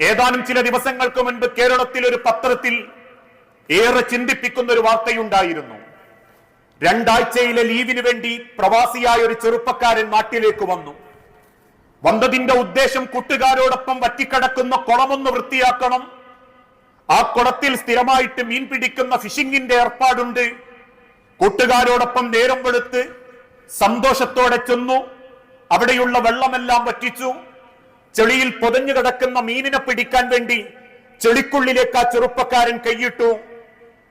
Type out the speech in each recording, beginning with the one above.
ഏതാനും ചില ദിവസങ്ങൾക്ക് മുൻപ് കേരളത്തിൽ ഒരു പത്രത്തിൽ ഏറെ ചിന്തിപ്പിക്കുന്ന ഒരു വാർത്തയുണ്ടായിരുന്നു. രണ്ടാഴ്ചയിലെ ലീവിന് വേണ്ടി പ്രവാസിയായ ഒരു ചെറുപ്പക്കാരൻ നാട്ടിലേക്ക് വന്നു. വന്നതിന്റെ ഉദ്ദേശം കൂട്ടുകാരോടൊപ്പം വറ്റിക്കടക്കുന്ന കുളമൊന്ന് വൃത്തിയാക്കണം. ആ കുളത്തിൽ സ്ഥിരമായിട്ട് മീൻ പിടിക്കുന്ന ഫിഷിംഗിന്റെ ഏർപ്പാടുണ്ട്. കൂട്ടുകാരോടൊപ്പം നേരം വെളുത്ത് സന്തോഷത്തോടെ ചെന്നു. അവിടെയുള്ള വെള്ളമെല്ലാം വറ്റിച്ചു. ചെളിയിൽ പൊതഞ്ഞു കിടക്കുന്ന മീനിനെ പിടിക്കാൻ വേണ്ടി ചെളിക്കുള്ളിലേക്ക് ആ ചെറുപ്പക്കാരൻ കൈയിട്ടു.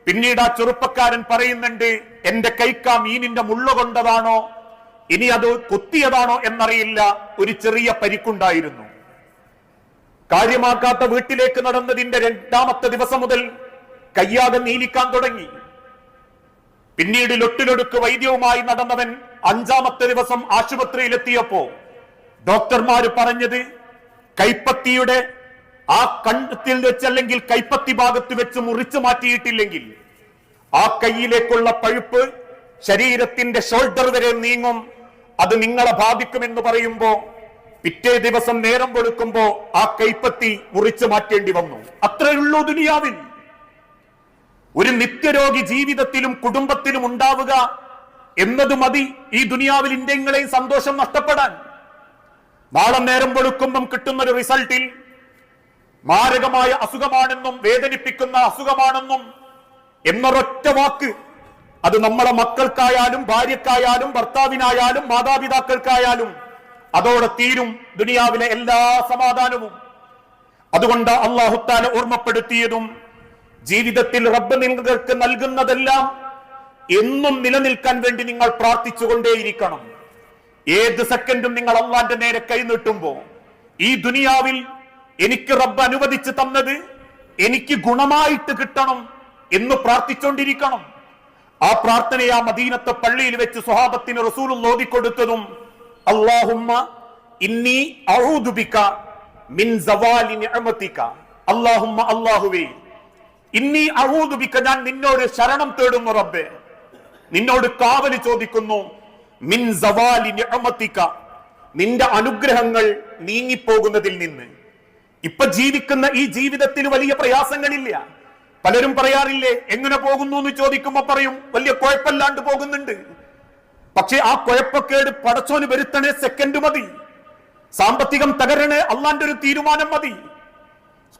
പിന്നീട് ആ ചെറുപ്പക്കാരൻ പറയുന്നുണ്ട് എന്റെ കൈക്ക് മീനിന്റെ മുള്ള കൊണ്ടതാണോ? ഇനി അത് കുത്തിയതാണോ എന്നറിയില്ല. ഒരു ചെറിയ പരിക്കുണ്ടായിരുന്നു. കാര്യമാക്കാത്ത വീട്ടിലേക്ക് നടന്നതിന്റെ രണ്ടാമത്തെ ദിവസം മുതൽ കയ്യാതെ നീലിക്കാൻ തുടങ്ങി. പിന്നീട് ലൊട്ടിലൊടുക്ക് വൈദ്യവുമായി നടന്നവൻ അഞ്ചാമത്തെ ദിവസം ആശുപത്രിയിലെത്തിയപ്പോ ഡോക്ടർമാര് പറഞ്ഞത് കൈപ്പത്തിയുടെ ആ കണ്ടത്തിൽ വെച്ച് അല്ലെങ്കിൽ കൈപ്പത്തി ഭാഗത്ത് വെച്ച് മുറിച്ചു മാറ്റിയിട്ടില്ലെങ്കിൽ ആ കൈയിലേക്കുള്ള പഴുപ്പ് ശരീരത്തിന്റെ ഷോൾഡർ വരെ നീങ്ങും. അത് നിങ്ങളെ ബാധിക്കുമെന്ന് പറയുമ്പോ പിറ്റേ ദിവസം നേരം കൊടുക്കുമ്പോ ആ കൈപ്പത്തി മുറിച്ചു മാറ്റേണ്ടി വന്നു. അത്രയുള്ളൂ ദുനിയാവിൽ. ഒരു നിത്യരോഗി ജീവിതത്തിലും കുടുംബത്തിലും ഉണ്ടാവുക എന്നത് മതി ഈ ദുനിയാവിൽ ഇന്ത്യങ്ങളെയും സന്തോഷം നഷ്ടപ്പെടാൻ. നാളെ നേരം വെളുക്കുമ്പം കിട്ടുന്ന ഒരു റിസൾട്ടിൽ മാരകമായ അസുഖമാണെന്നും വേദനിപ്പിക്കുന്ന അസുഖമാണെന്നും എന്നൊരൊറ്റ വാക്ക് അത് നമ്മളെ മക്കൾക്കായാലും ഭാര്യക്കായാലും ഭർത്താവിനായാലും മാതാപിതാക്കൾക്കായാലും അതോടെ തീരും ദുനിയാവിലെ എല്ലാ സമാധാനവും. അതുകൊണ്ട് അള്ളാഹുത്താല ഓർമ്മപ്പെടുത്തിയതും ജീവിതത്തിൽ റബ്ബ് നിങ്ങൾക്ക് നൽകുന്നതെല്ലാം എന്നും നിലനിൽക്കാൻ വേണ്ടി നിങ്ങൾ പ്രാർത്ഥിച്ചുകൊണ്ടേയിരിക്കണം. ഏത് സെക്കൻഡും നിങ്ങൾ അള്ളാന്റെ നേരെ കൈനീട്ടുമ്പോ ഈ ദുനിയാവിൽ എനിക്ക് റബ്ബ് അനുവദിച്ചു തന്നത് എനിക്ക് ഗുണമായിട്ട് കിട്ടണം എന്ന് പ്രാർത്ഥിച്ചുകൊണ്ടിരിക്കണം ആ പ്രാർത്ഥനയെ ആ മദീനത്തെ പള്ളിയിൽ വെച്ച് സ്വഹാബത്തിന് റസൂലും കൊടുത്തതും അള്ളാഹുമ്മ ഇന്നി അഊദുബിക മിൻ അല്ലാഹുമ്മ അല്ലാഹുവേ ഇന്നി അഊദുബിക ഞാൻ നിന്നോട് ശരണം തേടുന്നു റബ്ബെ. നിന്നോട് കാവൽ ചോദിക്കുന്നു. മിൻ നിന്റെ അനുഗ്രഹങ്ങൾ നീങ്ങിപ്പോകുന്നതിൽ നിന്ന്. ഇപ്പൊ ജീവിക്കുന്ന ഈ ജീവിതത്തിൽ വലിയ പ്രയാസങ്ങളില്ല. പലരും പറയാറില്ലേ എങ്ങനെ പോകുന്നു എന്ന് ചോദിക്കുമ്പോ പറയും വലിയ കുഴപ്പമില്ലാണ്ട് പോകുന്നുണ്ട്. പക്ഷെ ആ കുഴപ്പക്കേട് പടച്ചോന് വരുത്തണേ സെക്കൻഡ് മതി. സാമ്പത്തികം തകരണേ അള്ളാന്റെ ഒരു തീരുമാനം മതി.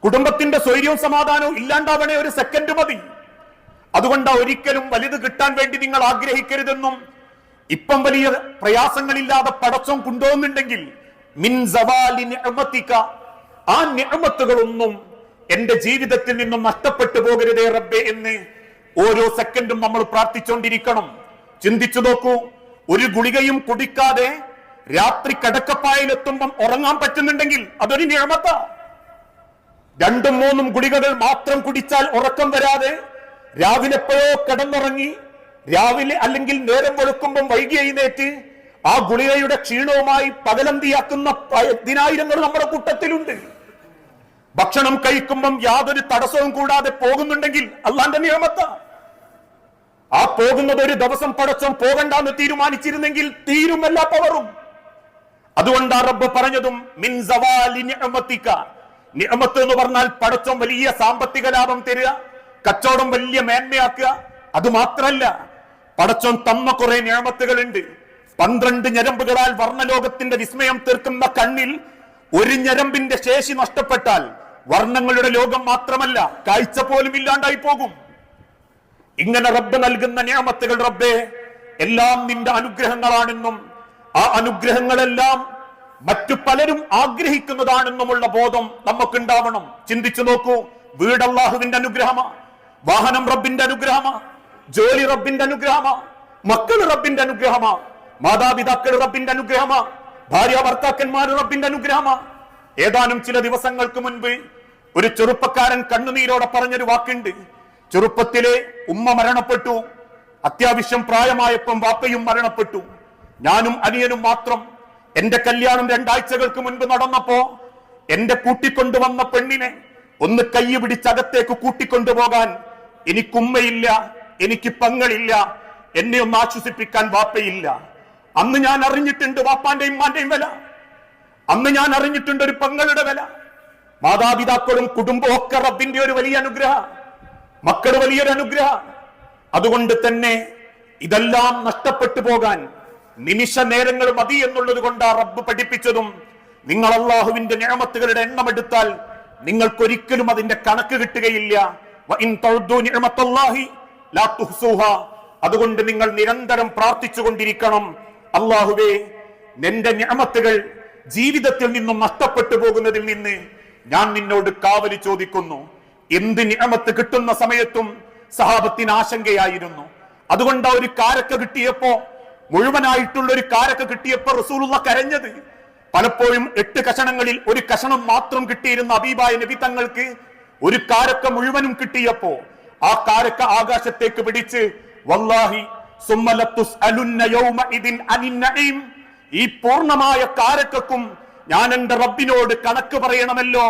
കുടുംബത്തിന്റെ സ്വൈര്യവും സമാധാനവും ഇല്ലാണ്ടാവണേ ഒരു സെക്കൻഡ് മതി. അതുകൊണ്ട് ഒരിക്കലും വലുത് കിട്ടാൻ വേണ്ടി നിങ്ങൾ ആഗ്രഹിക്കരുതെന്നും ഇപ്പം വലിയ പ്രയാസങ്ങളില്ലാതെ പടച്ചോൻ കൊണ്ടുപോകുന്നുണ്ടെങ്കിൽ മിൻ ആ നിഅമത്തുകളൊന്നും എന്റെ ജീവിതത്തിൽ നിന്നും നഷ്ടപ്പെട്ടു പോകരുതേ റബ്ബെ എന്ന് ഓരോ സെക്കൻഡും നമ്മൾ പ്രാർത്ഥിച്ചുകൊണ്ടിരിക്കണം ചിന്തിച്ചു നോക്കൂ ഒരു ഗുളികയും കുടിക്കാതെ രാത്രി കടക്കപ്പായിലെത്തുമ്പം ഉറങ്ങാൻ പറ്റുന്നുണ്ടെങ്കിൽ അതൊരു നിയമത്ത രണ്ടും മൂന്നും ഗുളികകൾ മാത്രം കുടിച്ചാൽ ഉറക്കം വരാതെ രാവിലെപ്പോഴോ കിടന്നുറങ്ങി രാവിലെ അല്ലെങ്കിൽ നേരം വെളുക്കുമ്പം വൈകി എഴുന്നേറ്റ് ആ ഗുളികയുടെ ക്ഷീണവുമായി പകലന്തിയാക്കുന്ന പതിനായിരങ്ങൾ നമ്മുടെ കൂട്ടത്തിലുണ്ട്. ഭക്ഷണം കഴിക്കുമ്പം യാതൊരു തടസ്സവും കൂടാതെ പോകുന്നുണ്ടെങ്കിൽ അള്ളാന്റെ നിയമത്ത. ആ പോകുന്നത് ഒരു ദിവസം പടച്ചം പോകണ്ടെന്ന് തീരുമാനിച്ചിരുന്നെങ്കിൽ തീരുമല്ല പവറും. അതുകൊണ്ട് റബ്ബ് പറഞ്ഞതും നിഅമത്ത് എന്ന് പറഞ്ഞാൽ പടച്ചം വലിയ സാമ്പത്തിക ലാഭം തരിക കച്ചവടം വലിയ മേന്മയാക്കുക. അത് മാത്രല്ല പടച്ചോൻ തന്ന കുറെ ഞാമത്തുകളുണ്ട്. പന്ത്രണ്ട് ഞരമ്പുകളാൽ വർണലോകത്തിന്റെ വിസ്മയം തീർക്കുന്ന കണ്ണിൽ ഒരു ഞരമ്പിന്റെ ശേഷി നഷ്ടപ്പെട്ടാൽ വർണങ്ങളുടെ ലോകം മാത്രമല്ല കാഴ്ച പോലും ഇല്ലാണ്ടായി പോകും. ഇങ്ങനെ റബ്ബ് നൽകുന്ന ഞാമത്തുകൾ റബ്ബേ എല്ലാം നിന്റെ അനുഗ്രഹങ്ങളാണെന്നും ആ അനുഗ്രഹങ്ങളെല്ലാം മറ്റു പലരും ആഗ്രഹിക്കുന്നതാണെന്നുമുള്ള ബോധം നമുക്കുണ്ടാവണം. ചിന്തിച്ചു നോക്കൂ വീട് അള്ളാഹുവിന്റെ അനുഗ്രഹമാ വാഹനം റബ്ബിന്റെ അനുഗ്രഹമാ ജോലി റബ്ബിന്റെ അനുഗ്രഹമാ മക്കൾ റബ്ബിന്റെ അനുഗ്രഹമാ മാതാപിതാക്കൾ റബ്ബിന്റെ അനുഗ്രഹമാ ഭാര്യ ഭർത്താക്കന്മാർ റബ്ബിന്റെ അനുഗ്രഹമാ. ഏതാനും ചില ദിവസങ്ങൾക്ക് മുൻപ് ഒരു ചെറുപ്പക്കാരൻ കണ്ണുനീരോടെ പറഞ്ഞൊരു വാക്കുണ്ട്. ചെറുപ്പത്തിലെ ഉമ്മ മരണപ്പെട്ടു. അത്യാവശ്യം പ്രായമായപ്പം വാപ്പയും മരണപ്പെട്ടു. ഞാനും അനിയനും മാത്രം എന്റെ കല്യാണം രണ്ടാഴ്ചകൾക്ക് മുൻപ് നടന്നപ്പോ എന്റെ കൂട്ടിക്കൊണ്ടുവന്ന പെണ്ണിനെ ഒന്ന് കൈ പിടിച്ചകത്തേക്ക് കൂട്ടിക്കൊണ്ടുപോകാൻ എനിക്കുമ്മയില്ല. എനിക്ക് പങ്ങളില്ല എന്നെ ഒന്ന് ആശ്വസിപ്പിക്കാൻ വാപ്പയില്ല. അന്ന് ഞാൻ അറിഞ്ഞിട്ടുണ്ട് വാപ്പാന്റെയും മാന്റെയും വില. അന്ന് ഞാൻ അറിഞ്ഞിട്ടുണ്ട് ഒരു പങ്ങളുടെ വില. മാതാപിതാക്കളും കുടുംബവും ഒക്കെ റബ്ബിന്റെ ഒരു വലിയ അനുഗ്രഹ. മക്കൾ വലിയൊരു അനുഗ്രഹ. അതുകൊണ്ട് തന്നെ ഇതെല്ലാം നഷ്ടപ്പെട്ടു പോകാൻ നിമിഷ നേരങ്ങൾ മതി എന്നുള്ളത് കൊണ്ട് ആ റബ്ബ് പഠിപ്പിച്ചതും നിങ്ങൾ അള്ളാഹുവിന്റെ ഞാമത്തുകളുടെ എണ്ണമെടുത്താൽ നിങ്ങൾക്കൊരിക്കലും അതിന്റെ കണക്ക് കിട്ടുകയില്ല. അതുകൊണ്ട് നിങ്ങൾ നിരന്തരം പ്രാർത്ഥിച്ചുകൊണ്ടിരിക്കണം. അള്ളാഹുവേ നിന്റെ ഞാമത്തുകൾ ജീവിതത്തിൽ നിന്നും നഷ്ടപ്പെട്ടു പോകുന്നതിൽ നിന്ന് ഞാൻ നിന്നോട് കാവലി ചോദിക്കുന്നു. എന്ത് ഞാമത്ത് കിട്ടുന്ന സമയത്തും സഹാബത്തിന് ആശങ്കയായിരുന്നു. അതുകൊണ്ട് ഒരു കാരക്ക കിട്ടിയപ്പോ മുഴുവനായിട്ടുള്ള ഒരു കാരക്ക കിട്ടിയപ്പോ റസൂലുള്ള കരഞ്ഞത്. പലപ്പോഴും എട്ട് കഷണങ്ങളിൽ ഒരു കഷണം മാത്രം കിട്ടിയിരുന്ന അബീബായ നബി തങ്ങൾക്ക് ഒരു കാരക്ക മുഴുവനും കിട്ടിയപ്പോ ആ കാരക്ക ആകാശത്തേക്ക് പിടിച്ച് വല്ലാഹി ഈ പൂർണമായ കാരക്കും ഞാൻ എന്റെ റബ്ബിനോട് കണക്ക് പറയണമല്ലോ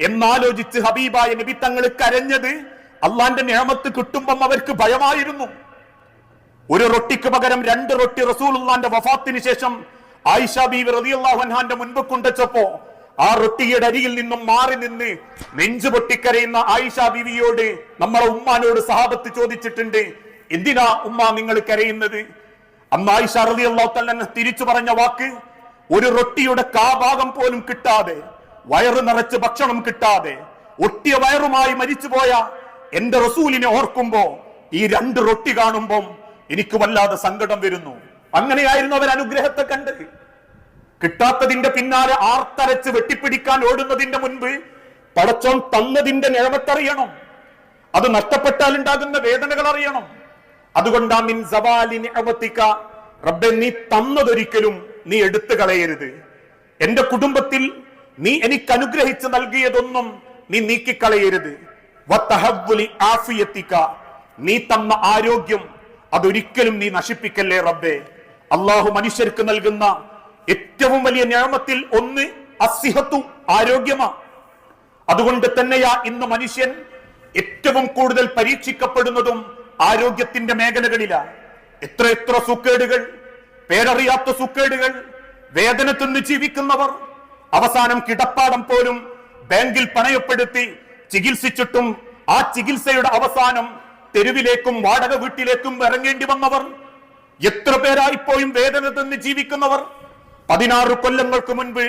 എന്നാലോചിച്ച് ഹബീബായ നബി തങ്ങൾ കരഞ്ഞത് അള്ളാന്റെ നിയമത്ത് കിട്ടുമ്പം അവർക്ക് ഭയമായിരുന്നു. ഒരു റൊട്ടിക്ക് പകരം രണ്ട് റൊട്ടി റസൂലുള്ളാന്റെ വഫാത്തിന് ശേഷം ആയിഷ ബീവി റളിയല്ലാഹു അൻഹാന്റെ മുൻപ് കൊണ്ടുവച്ചപ്പോ ആ റൊട്ടിയുടെ അരിയിൽ നിന്നും മാറി നിന്ന് നെഞ്ചു പൊട്ടിക്കരയുന്ന ആയിഷ ബിവിയോട് നമ്മളെ ഉമ്മാനോട് സഹാബത്ത് ചോദിച്ചിട്ടുണ്ട് എന്തിനാ ഉമ്മ നിങ്ങൾ കരയുന്നത്? അന്ന് ആയിഷ തആല തിരിച്ചു പറഞ്ഞ വാക്ക് ഒരു റൊട്ടിയുടെ കാഭാഗം പോലും കിട്ടാതെ വയറ് നിറച്ച് ഭക്ഷണം കിട്ടാതെ ഒട്ടിയ വയറുമായി മരിച്ചുപോയ എന്റെ റസൂലിനെ ഓർക്കുമ്പോ ഈ രണ്ട് റൊട്ടി കാണുമ്പം എനിക്ക് വല്ലാതെ സങ്കടം വരുന്നു. അങ്ങനെയായിരുന്നു അവർ അനുഗ്രഹത്തെ കണ്ട് കിട്ടാത്തതിന്റെ പിന്നാലെ ആർത്തരച്ച് വെട്ടിപ്പിടിക്കാൻ ഓടുന്നതിന്റെ മുൻപ് പടച്ചോൻ തന്നതിന്റെ നിഴമത്തറിയണം അത് നഷ്ടപ്പെട്ടാൽ ഉണ്ടാകുന്ന വേദനകൾ അറിയണം. അതുകൊണ്ടാണ് മിൻ റബ്ബെ നീ തന്നതൊരിക്കലും നീ എടുത്തു കളയരുത്. എന്റെ കുടുംബത്തിൽ നീ എനിക്ക് അനുഗ്രഹിച്ച് നൽകിയതൊന്നും നീ നീക്കിക്കളയരുത്. ആഫിയത്തിക്ക ആഫിയത്തിക. നീ തന്ന ആരോഗ്യം അതൊരിക്കലും നീ നശിപ്പിക്കല്ലേ റബ്ബെ? അള്ളാഹു മനുഷ്യർക്ക് നൽകുന്ന ഏറ്റവും വലിയ ഞാമത്തിൽ ഒന്ന് അസിഹത്തു ആരോഗ്യമാ. അതുകൊണ്ട് തന്നെയാ ഇന്ന് മനുഷ്യൻ ഏറ്റവും കൂടുതൽ പരീക്ഷിക്കപ്പെടുന്നതും ആരോഗ്യത്തിന്റെ മേഖലകളിലാണ് എത്ര എത്ര സുക്കേടുകൾ പേരറിയാത്ത സുക്കേടുകൾ വേദന തിന്ന് ജീവിക്കുന്നവർ അവസാനം കിടപ്പാടം പോലും ബാങ്കിൽ പണയപ്പെടുത്തി ചികിത്സിച്ചിട്ടും ആ ചികിത്സയുടെ അവസാനം തെരുവിലേക്കും വാടക വീട്ടിലേക്കും ഇറങ്ങേണ്ടി വന്നവർ എത്ര പേരായിപ്പോയും വേദന തിന്ന് ജീവിക്കുന്നവർ പതിനാറ് കൊല്ലങ്ങൾക്ക് മുൻപ്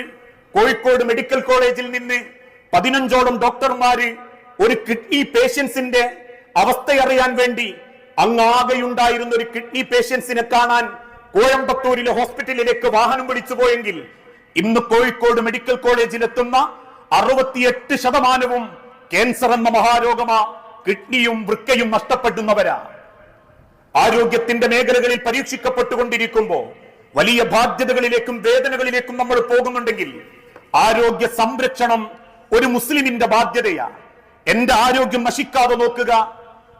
കോഴിക്കോട് മെഡിക്കൽ കോളേജിൽ നിന്ന് പതിനഞ്ചോളം ഡോക്ടർമാര് ഒരു കിഡ്നി പേഷ്യൻസിന്റെ അവസ്ഥയറിയാൻ വേണ്ടി അങ്ങാകെയുണ്ടായിരുന്ന ഒരു കിഡ്നി പേഷ്യൻസിനെ കാണാൻ കോയമ്പത്തൂരിലെ ഹോസ്പിറ്റലിലേക്ക് വാഹനം വിളിച്ചു പോയെങ്കിൽ ഇന്ന് കോഴിക്കോട് മെഡിക്കൽ കോളേജിൽ എത്തുന്ന അറുപത്തിയെട്ട് ശതമാനവും ക്യാൻസർ എന്ന മഹാരോഗമാ കിഡ്നിയും വൃക്കയും നഷ്ടപ്പെടുന്നവരാ. ആരോഗ്യത്തിന്റെ മേഖലകളിൽ പരീക്ഷിക്കപ്പെട്ടുകൊണ്ടിരിക്കുമ്പോ വലിയ ബാധ്യതകളിലേക്കും വേദനകളിലേക്കും നമ്മൾ പോകുന്നുണ്ടെങ്കിൽ ആരോഗ്യ സംരക്ഷണം ഒരു മുസ്ലിമിന്റെ ബാധ്യതയാണ് എന്റെ ആരോഗ്യം നശിക്കാതെ നോക്കുക.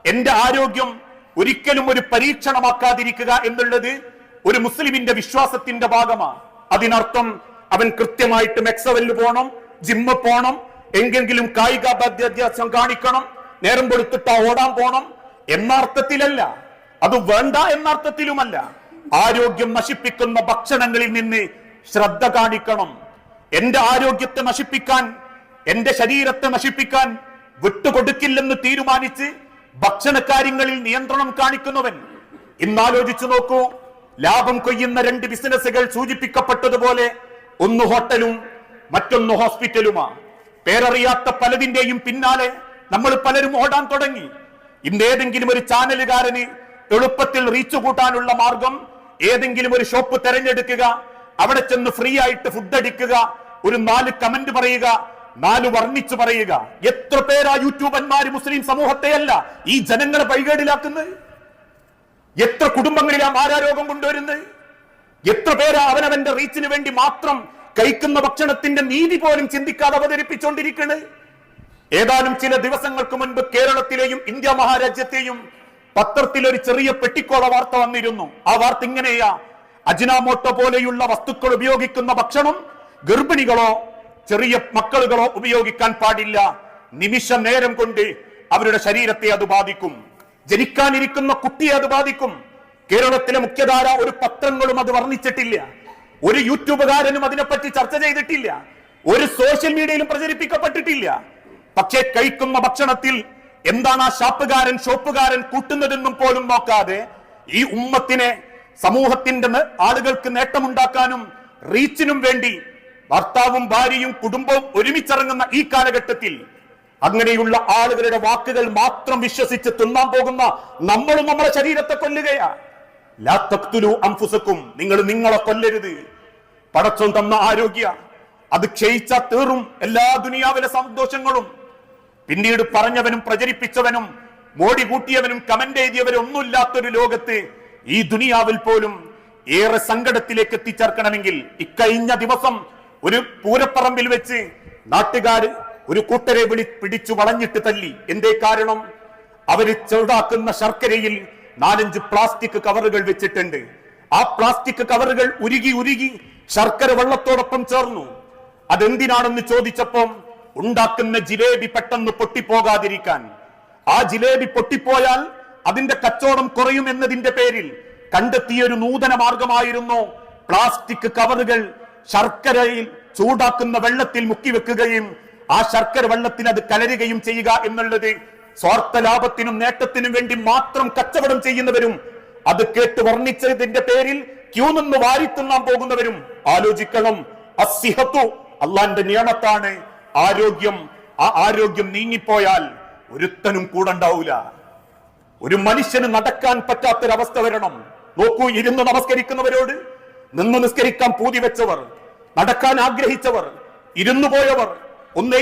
എന്റെ ആരോഗ്യം ഒരിക്കലും ഒരു പരീക്ഷണമാക്കാതിരിക്കുക എന്നുള്ളത് ഒരു മുസ്ലിമിന്റെ വിശ്വാസത്തിന്റെ ഭാഗമാണ് അതിനർത്ഥം അവൻ കൃത്യമായിട്ട് മെക്സവെല്ല് പോണം ജിമ്മ് പോണം എങ്കെങ്കിലും കായിക വിദ്യാഭ്യാസം കാണിക്കണം നേരം കൊടുത്തിട്ട് ഓടാൻ പോണം. എന്നർത്ഥത്തിലല്ല. അത് വേണ്ട എന്ന അർത്ഥത്തിലുമല്ല ആരോഗ്യം നശിപ്പിക്കുന്ന ഭക്ഷണങ്ങളിൽ നിന്ന് ശ്രദ്ധ കാണിക്കണം. എന്റെ ആരോഗ്യത്തെ നശിപ്പിക്കാൻ എന്റെ ശരീരത്തെ നശിപ്പിക്കാൻ വിട്ടുകൊടുക്കില്ലെന്ന് തീരുമാനിച്ച് ഭക്ഷണകാര്യങ്ങളിൽ നിയന്ത്രണം കാണിക്കുന്നവൻ. ഇന്നാലോചിച്ചു നോക്കൂ ലാഭം കൊയ്യുന്ന രണ്ട് ബിസിനസ്സുകൾ സൂചിപ്പിക്കപ്പെട്ടതുപോലെ ഒന്ന് ഹോട്ടലും മറ്റൊന്ന് ഹോസ്പിറ്റലുമാ. പേരറിയാത്ത പലതിന്റെയും പിന്നാലെ നമ്മൾ പലരും ഓടാൻ തുടങ്ങി. ഇന്ന് ഏതെങ്കിലും ഒരു ചാനലുകാരന് എളുപ്പത്തിൽ റീച്ച് കൂട്ടാനുള്ള മാർഗം ഏതെങ്കിലും ഒരു ഷോപ്പ് തെരഞ്ഞെടുക്കുക അവിടെ ചെന്ന് ഫ്രീ ആയിട്ട് ഫുഡ് അടിക്കുക ഒരു നാല് കമന്റ് പറയുക നാല് വർണിച്ചു പറയുക. എത്ര പേരാ യൂട്യൂബന്മാര് മുസ്ലിം സമൂഹത്തെയല്ല ഈ ജനങ്ങളെ പൈകേടിലാക്കുന്നത് എത്ര കുടുംബങ്ങളിലാ മാരാരോഗം കൊണ്ടുവരുന്നത്? എത്ര പേരാ അവനവന്റെ റീച്ചിന് വേണ്ടി മാത്രം കഴിക്കുന്ന ഭക്ഷണത്തിന്റെ നീതി പോലും ചിന്തിക്കാതെ അവതരിപ്പിച്ചുകൊണ്ടിരിക്കുന്നത് ഏതാനും ചില ദിവസങ്ങൾക്ക് മുൻപ് കേരളത്തിലെയും ഇന്ത്യ മഹാരാജ്യത്തെയും പത്രത്തിൽ ഒരു ചെറിയ പെട്ടിക്കോള വാർത്ത വന്നിരുന്നു. ആ വാർത്ത ഇങ്ങനെയാ. അജിനാമോട്ടോ പോലെയുള്ള വസ്തുക്കൾ ഉപയോഗിക്കുന്ന ഭക്ഷണം ഗർഭിണികളോ ചെറിയ മക്കളുകളോ ഉപയോഗിക്കാൻ പാടില്ല. നിമിഷ നേരം കൊണ്ട് അവരുടെ ശരീരത്തെ അത് ബാധിക്കും. ജനിക്കാനിരിക്കുന്ന കുട്ടിയെ അത് ബാധിക്കും. കേരളത്തിലെ മുഖ്യധാര ഒരു പത്രങ്ങളും അത് വർണിച്ചിട്ടില്ല. ഒരു യൂട്യൂബുകാരനും അതിനെപ്പറ്റി ചർച്ച ചെയ്തിട്ടില്ല. ഒരു സോഷ്യൽ മീഡിയയിലും പ്രചരിപ്പിക്കപ്പെട്ടിട്ടില്ല. പക്ഷേ കഴിക്കുന്ന ഭക്ഷണത്തിൽ എന്താണ് ആ ഷാപ്പുകാരൻ ഷോപ്പുകാരൻ കൂട്ടുന്നതെന്നും പോലും നോക്കാതെ ഈ ഉമ്മത്തിനെ സമൂഹത്തിന്റെ ആളുകൾക്ക് നേട്ടമുണ്ടാക്കാനും റീച്ചിനും വേണ്ടി ഭർത്താവും ഭാര്യയും കുടുംബവും ഒരുമിച്ചിറങ്ങുന്ന ഈ കാലഘട്ടത്തിൽ അങ്ങനെയുള്ള ആളുകളുടെ വാക്കുകൾ മാത്രം വിശ്വസിച്ച് തിന്നാൻ പോകുന്ന നമ്മളും നമ്മുടെ ശരീരത്തെ കൊല്ലുകയാ. ലാ തഖ്തുലു അൻഫുസക്കും നിങ്ങൾ നിങ്ങളെ കൊല്ലരുത്. പടച്ചോൻ തന്ന ആരോഗ്യ അത് ക്ഷയിച്ച തീറും എല്ലാ ദുനിയാവിലെ സന്തോഷങ്ങളും. പിന്നീട് പറഞ്ഞവനും പ്രചരിപ്പിച്ചവനും മോടി കൂട്ടിയവനും കമന്റ് എഴുതിയവരും ഒന്നുമില്ലാത്തൊരു ലോകത്ത് ഈ ദുനിയാവിൽ പോലും ഏറെ സങ്കടത്തിലേക്ക് എത്തിച്ചേർക്കണമെങ്കിൽ ഇക്കഴിഞ്ഞ ദിവസം ഒരു പൂരപ്പറമ്പിൽ വെച്ച് നാട്ടുകാർ ഒരു കൂട്ടരെ വിളി പിടിച്ചു വളഞ്ഞിട്ട് തല്ലി. എന്തേ കാരണം? അവർ ചൂടാക്കുന്ന ശർക്കരയിൽ നാലഞ്ച് പ്ലാസ്റ്റിക് കവറുകൾ വെച്ചിട്ടുണ്ട്. ആ പ്ലാസ്റ്റിക് കവറുകൾ ഉരുകി ഉരുകി ശർക്കര വെള്ളത്തോടൊപ്പം ചേർന്നു. അതെന്തിനാണെന്ന് ചോദിച്ചപ്പം ഉണ്ടാക്കുന്ന ജിലേബി പെട്ടെന്ന് പൊട്ടിപ്പോകാതിരിക്കാൻ. ആ ജിലേബി പൊട്ടിപ്പോയാൽ അതിന്റെ കച്ചവടം കുറയും എന്നതിന്റെ പേരിൽ കണ്ടെത്തിയ ഒരു നൂതന മാർഗമായിരുന്നു പ്ലാസ്റ്റിക് കവറുകൾ ശർക്കരയിൽ ചൂടാക്കുന്ന വെള്ളത്തിൽ മുക്കി വെക്കുകയും ആ ശർക്കര വെള്ളത്തിന് അത് കലരുകയും ചെയ്യുക എന്നുള്ളത് സ്വാർത്ഥ ലാഭത്തിനും നേട്ടത്തിനും വേണ്ടി മാത്രം കച്ചവടം ചെയ്യുന്നവരും അത് കേട്ട് വർണിച്ചതിന്റെ പേരിൽ ക്യൂ നിന്ന് വാരിത്തുന്നാൻ പോകുന്നവരും ആലോചിക്കണം. അസിഹത്തു അള്ളാന്റെ നിയമത്താണ്. ആരോഗ്യം ആ ആരോഗ്യം നീങ്ങിപ്പോയാൽ ഒരുത്തനും കൂടെ ഉണ്ടാവൂല ഒരു മനുഷ്യന് നടക്കാൻ പറ്റാത്തൊരവസ്ഥ വരണം. നോക്കൂ ഇരുന്ന് നമസ്കരിക്കുന്നവരോട് നിന്ന് നിസ്കരിക്കാൻ പൂതി വെച്ചവർ നടക്കാൻ ആഗ്രഹിച്ചവർ ഇരുന്നു പോയവർ ഒന്ന്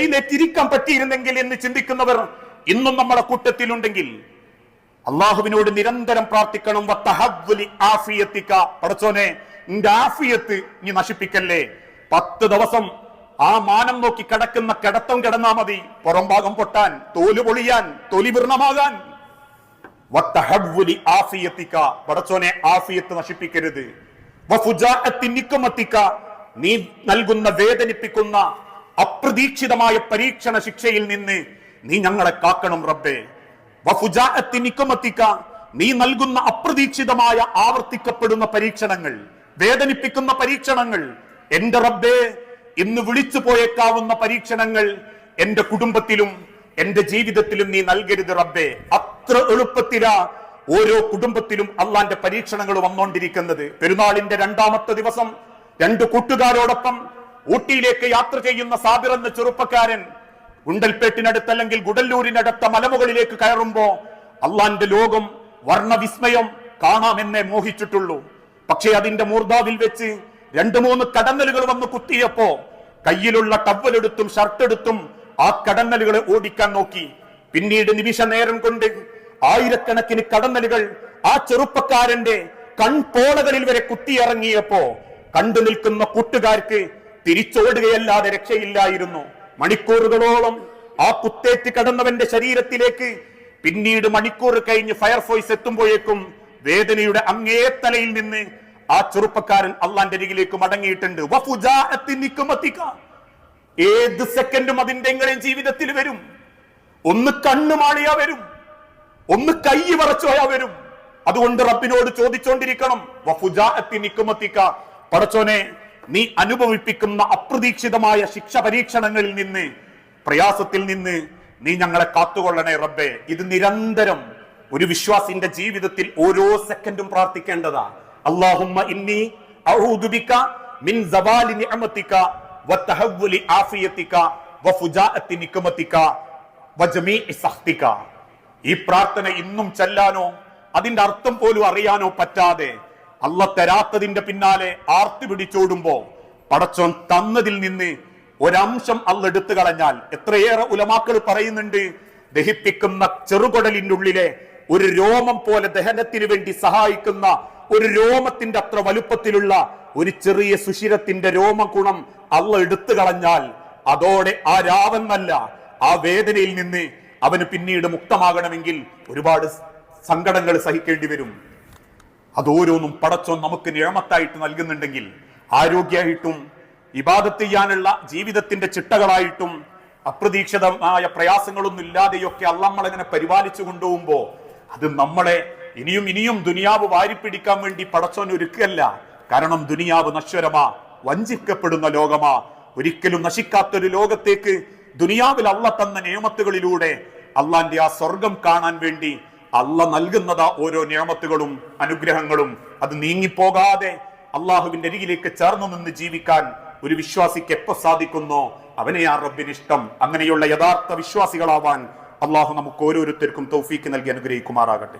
പറ്റിയിരുന്നെങ്കിൽ എന്ന് ചിന്തിക്കുന്നവർ ഇന്നും നമ്മുടെ കൂട്ടത്തിലുണ്ടെങ്കിൽ അള്ളാഹുവിനോട് നിരന്തരം പ്രാർത്ഥിക്കണം. പടച്ചോനെ നിന്റെ ആഫിയത്ത് നീ നശിപ്പിക്കല്ലേ? പത്ത് ദിവസം ആ മാനം നോക്കി കിടക്കുന്ന കിടത്തം കിടന്നാ മതി പുറംഭാഗം പൊട്ടാൻ തോൽ പൊളിയാൻ തൊലി വിർണമാകാൻ ആഫിയത്തിക്ക. പടച്ചോനെ ആഫിയത്ത് നശിപ്പിക്കരുത് നിക്കുമത്തിക്ക. നീ നൽകുന്ന വേദനിപ്പിക്കുന്ന അപ്രതീക്ഷിതമായ പരീക്ഷണ ശിക്ഷയിൽ നിന്ന് നീ ഞങ്ങളെ കാക്കണം റബ്ബേ നിക്കുമത്തിക്ക. നീ നൽകുന്ന അപ്രതീക്ഷിതമായ ആവർത്തിക്കപ്പെടുന്ന പരീക്ഷണങ്ങൾ വേദനിപ്പിക്കുന്ന പരീക്ഷണങ്ങൾ എന്റെ റബ്ബേ ഇന്ന് വിളിച്ചു പോയേക്കാവുന്ന പരീക്ഷണങ്ങൾ എന്റെ കുടുംബത്തിലും എന്റെ ജീവിതത്തിലും നീ നൽകരുത് റബ്ബേ. അത്ര എളുപ്പത്തിലാ ഓരോ കുടുംബത്തിലും അള്ളാന്റെ പരീക്ഷണങ്ങൾ വന്നുകൊണ്ടിരിക്കുന്നത് പെരുന്നാളിന്റെ രണ്ടാമത്തെ ദിവസം രണ്ട് കൂട്ടുകാരോടൊപ്പം ഊട്ടിയിലേക്ക് യാത്ര ചെയ്യുന്ന സാബിർ എന്ന ചെറുപ്പക്കാരൻ ഉണ്ടൽപേട്ടിനടുത്ത് അല്ലെങ്കിൽ ഗുഡല്ലൂരിനടുത്ത മലമുകളിലേക്ക് കയറുമ്പോ അള്ളാന്റെ ലോകം വർണവിസ്മയം കാണാമെന്നേ മോഹിച്ചിട്ടുള്ളൂ. പക്ഷേ അതിന്റെ മൂർധാവിൽ വെച്ച് രണ്ടു മൂന്ന് കടന്നലുകൾ വന്ന് കുത്തിയപ്പോ കയ്യിലുള്ള ടവലെടുത്തും ഷർട്ടെടുത്തും ആ കടന്നലുകളെ ഓടിക്കാൻ നോക്കി. പിന്നീട് നിമിഷ നേരം കൊണ്ട് ആയിരക്കണക്കിന് കടന്നലുകൾ ആ ചെറുപ്പക്കാരന്റെ കൺപോളകളിൽ വരെ കുത്തിയിറങ്ങിയപ്പോ കണ്ടു നിൽക്കുന്ന കൂട്ടുകാർക്ക് തിരിച്ചോടുകയല്ലാതെ രക്ഷയില്ലായിരുന്നു. മണിക്കൂറുകളോളം ആ കുത്തേറ്റ് കടന്നവന്റെ ശരീരത്തിലേക്ക് പിന്നീട് മണിക്കൂർ കഴിഞ്ഞ് ഫയർഫോഴ്സ് എത്തുമ്പോഴേക്കും വേദനയുടെ അങ്ങേത്തലയിൽ നിന്ന് ആ ചെറുപ്പക്കാരൻ അള്ളാന്റെ അരികിലേക്ക് മടങ്ങിയിട്ടുണ്ട്. ഏത് സെക്കൻഡും അതിന്റെ എങ്ങനെയും ജീവിതത്തിൽ വരും. ഒന്ന് കണ്ണു മാളിയാ വരും. ഒന്ന് കൈ വറച്ചോയാ വരും. അതുകൊണ്ട് റബ്ബിനോട് ചോദിച്ചോണ്ടിരിക്കണം. പടച്ചോനെ നീ അനുഭവിപ്പിക്കുന്ന അപ്രതീക്ഷിതമായ ശിക്ഷ പരീക്ഷണങ്ങളിൽ നിന്ന് പ്രയാസത്തിൽ നിന്ന് നീ ഞങ്ങളെ കാത്തുകൊള്ളണേ റബ്ബേ. ഇത് നിരന്തരം ഒരു വിശ്വാസിന്റെ ജീവിതത്തിൽ ഓരോ സെക്കൻഡും പ്രാർത്ഥിക്കേണ്ടതാ. അള്ളാഹുമ്മ ഇന്നി അഊദു ബിക മിൻ സവാലി നിഅമതിക വതഹവ്വുലി ആഫിയതിക വഫുജാഅത്തി നിക്മതിക വജമീഇ സഖ്തിക. ഈ പ്രാർത്ഥന ഇന്നും ചൊല്ലാനോ അതിന്റെ അർത്ഥം പോലും അറിയാനോ പറ്റാതെ അല്ല തരാത്തതിന്റെ പിന്നാലെ ആർത്തി പിടിച്ചോടുമ്പോ പടച്ചോൻ തന്നതിൽ നിന്ന് ഒരംശം അല്ല എടുത്തു കളഞ്ഞാൽ എത്രയേറെ ഉലമാക്കൾ പറയുന്നുണ്ട് ദഹിപ്പിക്കുന്ന ചെറുകുടലിന്റെ ഉള്ളിലെ ഒരു രോമം പോലെ ദഹനത്തിന് വേണ്ടി സഹായിക്കുന്ന ഒരു രോമത്തിന്റെ അത്ര വലുപ്പത്തിലുള്ള ഒരു ചെറിയ സുഷിരത്തിന്റെ രോമഗുണം അള്ള എടുത്തു കളഞ്ഞാൽ അതോടെ ആ രാവെന്നല്ല ആ വേദനയിൽ നിന്ന് അവന് പിന്നീട് മുക്തമാകണമെങ്കിൽ ഒരുപാട് സങ്കടങ്ങൾ സഹിക്കേണ്ടി വരും. അതോരോന്നും പടച്ചോ നമുക്ക് നിഴമത്തായിട്ട് നൽകുന്നുണ്ടെങ്കിൽ ആരോഗ്യമായിട്ടും ഇബാദത്ത് ചെയ്യാനുള്ള ജീവിതത്തിന്റെ ചിട്ടകളായിട്ടും അപ്രതീക്ഷിതമായ പ്രയാസങ്ങളൊന്നും ഇല്ലാതെയൊക്കെ അള്ളമ്മളങ്ങനെ പരിപാലിച്ചു കൊണ്ടുപോകുമ്പോ അത് നമ്മളെ ഇനിയും ഇനിയും ദുനിയാവ് വാരിപ്പിടിക്കാൻ വേണ്ടി പടച്ചോൻ ഒരുക്കല്ല കാരണം ദുനിയാവ് നശ്വരമാ വഞ്ചിക്കപ്പെടുന്ന ലോകമാ. ഒരിക്കലും നശിക്കാത്തൊരു ലോകത്തേക്ക് ദുനിയാവിൽ അള്ള തന്ന നിയമത്തുകളിലൂടെ അള്ളാന്റെ ആ സ്വർഗം കാണാൻ വേണ്ടി അള്ള നൽകുന്നതാ ഓരോ നിയമത്തുകളും അനുഗ്രഹങ്ങളും. അത് നീങ്ങിപ്പോകാതെ അള്ളാഹുവിന്റെ അരികിലേക്ക് ചേർന്നു നിന്ന് ജീവിക്കാൻ ഒരു വിശ്വാസിക്ക് എപ്പോ സാധിക്കുന്നോ അവനെ ആ റബ്ബിന് ഇഷ്ടം. അങ്ങനെയുള്ള യഥാർത്ഥ വിശ്വാസികളാവാൻ അള്ളാഹു നമുക്ക് ഓരോരുത്തർക്കും തൗഫീക്ക് നൽകി അനുഗ്രഹിക്കുമാറാകട്ടെ.